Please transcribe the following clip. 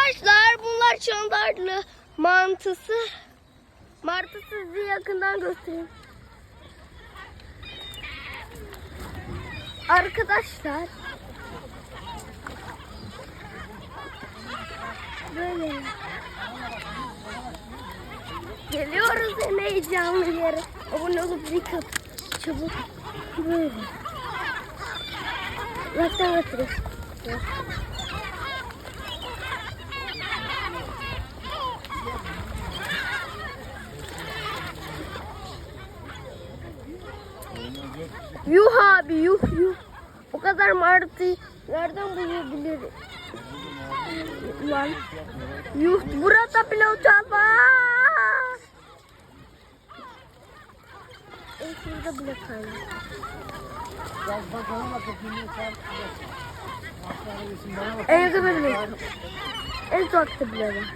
Arkadaşlar bunlar çandarlı mantısı. Martı sizi yakından göstereyim. Arkadaşlar böyle geliyoruz en heyecanlı yere. Abone olup like at. Çabuk. Böyle. Uzaktan götürüyoruz. Yuh abi yuh yuh. O kadar martı nereden bulabilir? Lan. Yuh burada bile var. E, şurada bile kaynar. Gel bakalım. En yakında bile. En uzakta bile.